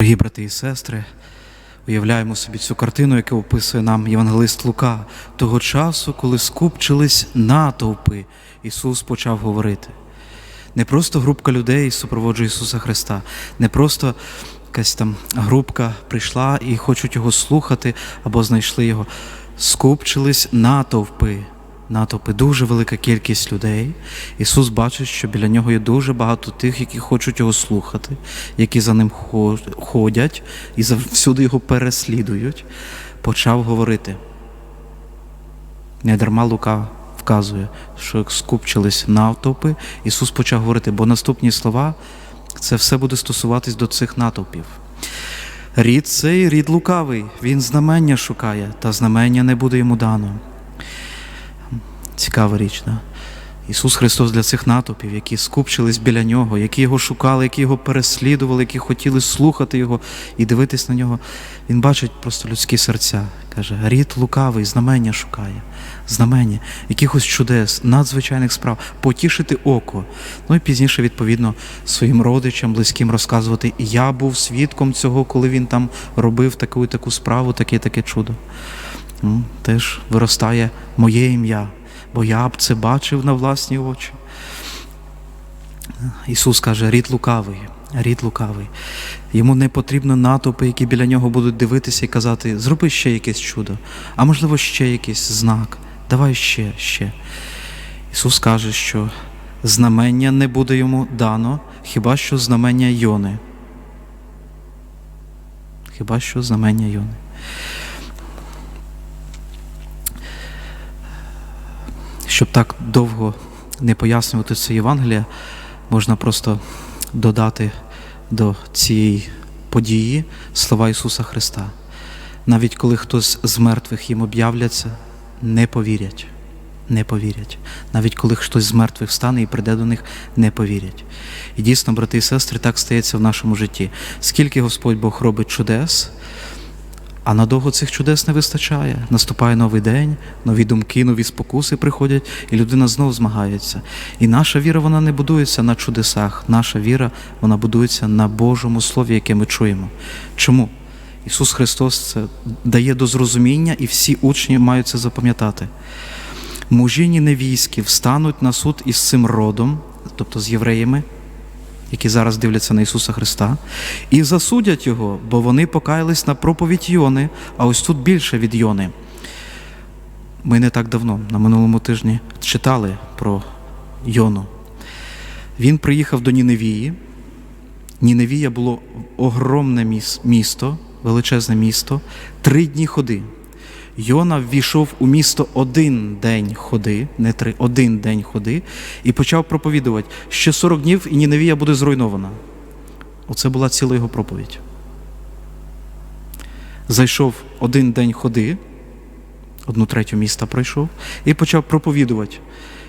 Дорогі брати і сестри, уявляємо собі цю картину, яку описує нам Євангелист Лука, того часу, коли скупчились натовпи, Ісус почав говорити. Не просто групка людей супроводжує Ісуса Христа, не просто якась там групка прийшла і хочуть його слухати або знайшли його. Скупчились натовпи. Натовпи, дуже велика кількість людей. Ісус бачить, що біля нього є дуже багато тих, які хочуть його слухати, які за ним ходять і завсюди його переслідують. Почав говорити. Не дарма Лука вказує, що як скупчились натовпи, Ісус почав говорити, бо наступні слова це все буде стосуватись до цих натовпів. Рід цей рід лукавий, він знамення шукає, та знамення не буде йому дано. Цікава річ, да? Ісус Христос для цих натовпів, які скупчились біля Нього, які його шукали, які його переслідували, які хотіли слухати Його і дивитись на нього. Він бачить просто людські серця. Каже, рід лукавий, знамення шукає, знамення, якихось чудес, надзвичайних справ, потішити око. Ну і пізніше, відповідно, своїм родичам, близьким розказувати, я був свідком цього, коли він там робив таку і таку справу, таке-таке чудо. Ну, Теж виростає моє ім'я, бо я б це бачив на власні очі. Ісус каже, рід лукавий, рід лукавий. Йому не потрібно натовпи, які біля нього будуть дивитися і казати, зроби ще якесь чудо, а можливо ще якийсь знак. Давай ще, ще. Ісус каже, що знамення не буде йому дано, хіба що знамення Йони. Хіба що знамення Йони. Щоб так довго не пояснювати це Євангеліє, можна просто додати до цієї події слова Ісуса Христа. Навіть коли хтось з мертвих їм об'являться, не повірять. Не повірять. Навіть коли хтось з мертвих встане і прийде до них, не повірять. І дійсно, брати і сестри, так стається в нашому житті. Скільки Господь Бог робить чудес, а надовго цих чудес не вистачає. Наступає новий день, нові думки, нові спокуси приходять, і людина знову змагається. І наша віра вона не будується на чудесах. Наша віра вона будується на Божому Слові, яке ми чуємо. Чому? Ісус Христос це дає до зрозуміння, і всі учні мають це запам'ятати. Мужіні невійські встануть на суд із цим родом, тобто з євреями, які зараз дивляться на Ісуса Христа, і засудять його, бо вони покаялись на проповідь Йони, а ось тут більше від Йони. Ми не так давно, на минулому тижні, читали про Йону. Він приїхав до Ніневії. Ніневія було огромне місто, величезне місто, три дні ходи. Йона ввійшов у місто один день ходи, не три, один день ходи, і почав проповідувати, ще 40 днів і Ніневія буде зруйнована. Оце була ціла його проповідь. Зайшов один день ходи, одну третю міста пройшов, і почав проповідувати.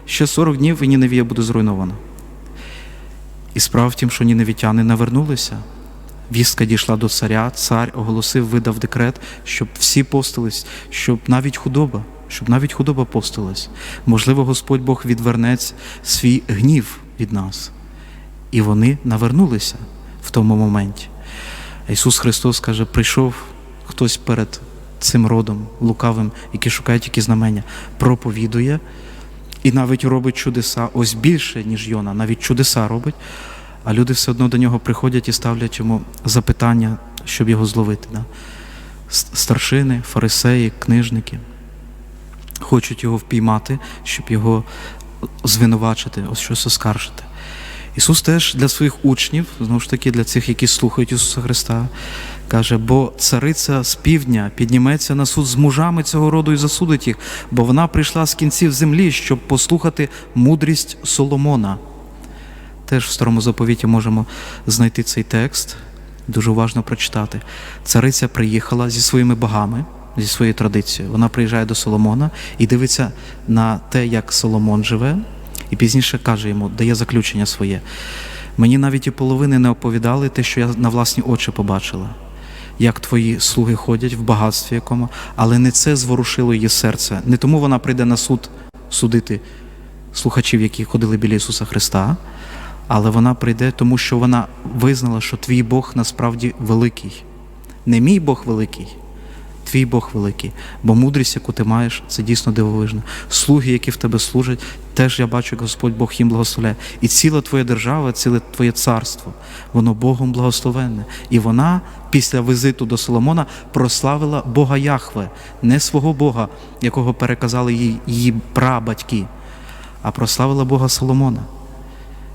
Ще 40 днів і Ніневія буде зруйнована. І справа в тім, що ніневітяни навернулися. Вістка дійшла до царя, цар оголосив, видав декрет, щоб всі постились, щоб навіть худоба, щоб навіть худоба постилась. Можливо, Господь Бог відверне свій гнів від нас. І вони навернулися в тому моменті. Ісус Христос каже: прийшов хтось перед цим родом лукавим, який шукає тільки знамення, проповідує і навіть робить чудеса, ось більше, ніж Йона, навіть чудеса робить, а люди все одно до нього приходять і ставлять йому запитання, щоб його зловити. Да? Старшини, фарисеї, книжники хочуть його впіймати, щоб його звинувачити, ось щось оскаржити. Ісус теж для своїх учнів, знову ж таки, для цих, які слухають Ісуса Христа, каже: бо цариця з півдня підніметься на суд з мужами цього роду і засудить їх, бо вона прийшла з кінців землі, щоб послухати мудрість Соломона. Теж в старому заповіті можемо знайти цей текст, дуже уважно прочитати. Цариця приїхала зі своїми богами, зі своєю традицією. Вона приїжджає до Соломона і дивиться на те, як Соломон живе, і пізніше каже йому, дає заключення своє. Мені навіть і половини не оповідали те, що я на власні очі побачила, як твої слуги ходять в багатстві якому, але не це зворушило її серце. Не тому вона прийде на суд судити слухачів, які ходили біля Ісуса Христа, Але вона прийде, тому що вона визнала, що твій Бог насправді великий. Не мій Бог великий, твій Бог великий. Бо мудрість, яку ти маєш, це дійсно дивовижно. Слуги, які в тебе служать, теж я бачу, як Господь Бог їм благословляє. І ціла твоя держава, ціле твоє царство, воно Богом благословенне. І вона після візиту до Соломона прославила Бога Яхве, не свого Бога, якого переказали їй її прабатьки, а прославила Бога Соломона.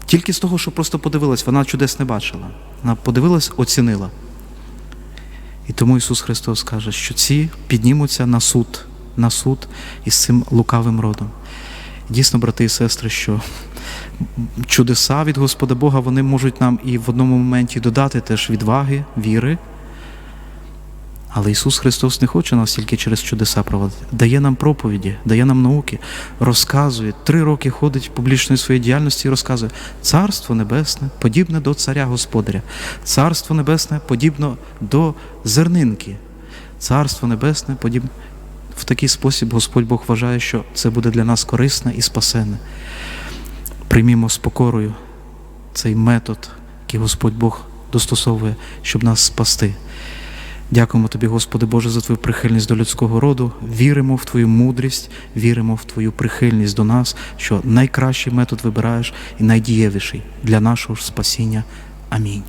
Тільки з того, що просто подивилась, вона чудес не бачила. Вона подивилась, оцінила. І тому Ісус Христос каже, що ці піднімуться на суд, на суд із цим лукавим родом. Дійсно, брати і сестри, що чудеса від Господа Бога вони можуть нам і в одному моменті додати теж відваги, віри. Але Ісус Христос не хоче нас тільки через чудеса проводити. Дає нам проповіді, дає нам науки, розказує. Три роки ходить публічної своєї діяльності і розказує: Царство Небесне подібне до царя Господаря, Царство Небесне подібно до зернинки, Царство Небесне подібне. В такий спосіб Господь Бог вважає, що це буде для нас корисне і спасене. Приймімо з покорою цей метод, який Господь Бог достосовує, щоб нас спасти. Дякуємо тобі, Господи Боже, за твою прихильність до людського роду. Віримо в Твою мудрість, віримо в Твою прихильність до нас, що найкращий метод вибираєш і найдієвіший для нашого спасіння. Амінь.